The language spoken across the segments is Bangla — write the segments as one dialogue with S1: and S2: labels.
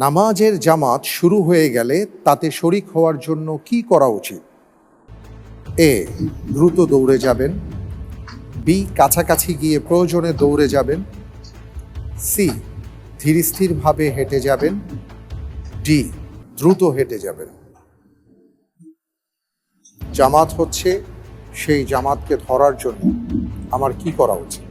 S1: নামাজের জামাত শুরু হয়ে গেলে তাতে শরিক হওয়ার জন্য কি করা উচিত? এ, দ্রুত দৌড়ে যাবেন। বি, কাছাকাছি গিয়ে প্রয়োজনে দৌড়ে যাবেন। সি, ধীরস্থিরভাবে হেঁটে যাবেন। ডি, দ্রুত হেঁটে যাবেন। জামাত হচ্ছে সেই জামাতকে ধরার জন্য। আমার কি করা উচিত?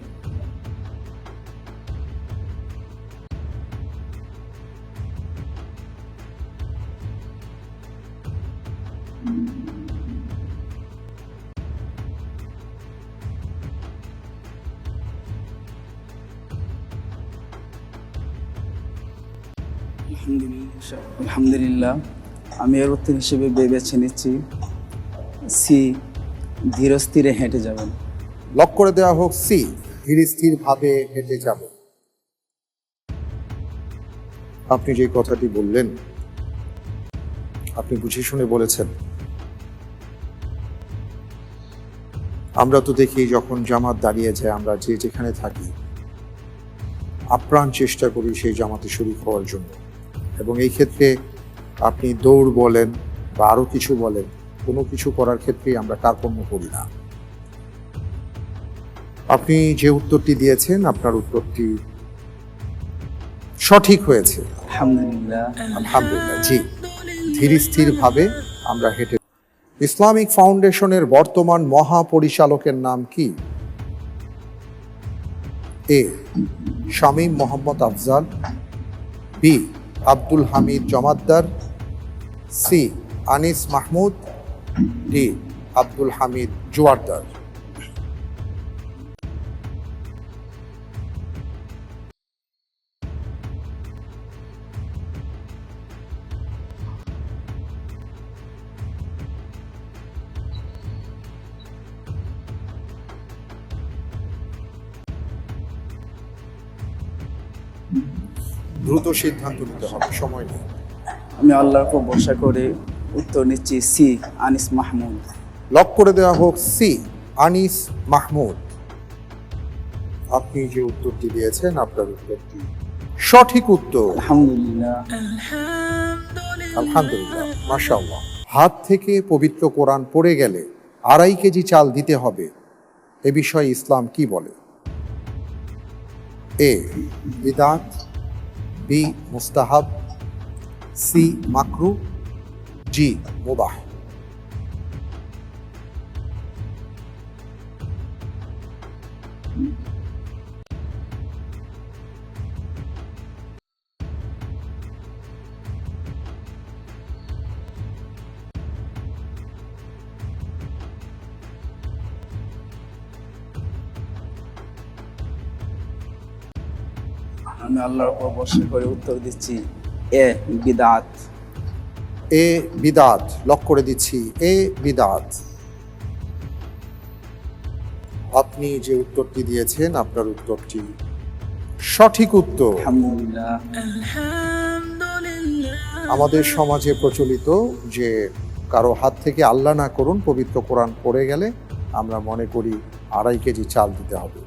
S2: আলহামদুলিল্লাহ আমি এর উত্তর হিসেবে বেছে নিচ্ছি, সি, ধীরস্থিরে হেঁটে যাবেন।
S1: লক করে দেওয়া হোক, সি ধীরস্থির ভাবে হেঁটে যাব। আপনি যে কথাটি বললেন, আপনি বুঝে শুনে বলেছেন। আমরা তো দেখি যখন জামাত দাঁড়িয়ে যায় আমরা যে যেখানে থাকি আপ্রাণ চেষ্টা করি সেই জামাতে শরিক হওয়ার জন্য। এবং এই ক্ষেত্রে আপনি দৌড় বলেন বা আরও কিছু বলেন কোনো কিছু করার ক্ষেত্রেই আমরা কার্পণ্য করি না। আপনি যে উত্তরটি দিয়েছেন আপনার উত্তরটি সঠিক হয়েছে।
S2: আলহামদুলিল্লাহ।
S1: আলহামদুলিল্লাহ জি। ধীর স্থির ভাবে আমরা হেঁটে ইসলামিক ফাউন্ডেশনের বর্তমান মহাপরিচালকের নাম কি? A. Shamim Mohammad Afzal, B. Abdul Hamid Jamaddar, C. Anis Mahmud, D. Abdul Hamid Joardar. দ্রুত সিদ্ধান্ত নিতে হবে সময় নেই।
S2: আমি আল্লাহর উপর ভরসা করে উত্তর নিচ্ছি সি আনিস মাহমুদ।
S1: লক করে দেওয়া হোক সি আনিস মাহমুদ। আপনি যে উত্তরটি দিয়েছেন আপনার উত্তরটি সঠিক উত্তর।
S2: আলহামদুলিল্লাহ।
S1: আলহামদুলিল্লাহ। মাশাআল্লাহ। হাত থেকে পবিত্র কোরআন পড়ে গেলে আড়াই কেজি চাল দিতে হবে। এ বিষয়ে ইসলাম কি বলে? এ বিদাত বি মুস্তাহাব সি মাকরু জি মুবাহ
S2: আমি আল্লাহর উপর ভরসা করে উত্তর দিচ্ছি এ বিদাত।
S1: এ বিদাত লক করে দিচ্ছি এ বিদাত। আপনি যে উত্তরটি দিয়েছেন আপনার উত্তরটি সঠিক উত্তর।
S2: আলহামদুলিল্লাহ।
S1: আমাদের সমাজে প্রচলিত যে কারও হাত থেকে আল্লাহ না করুন পবিত্র কোরআন পড়ে গেলে আমরা মনে করি আড়াই কেজি চাল দিতে হবে।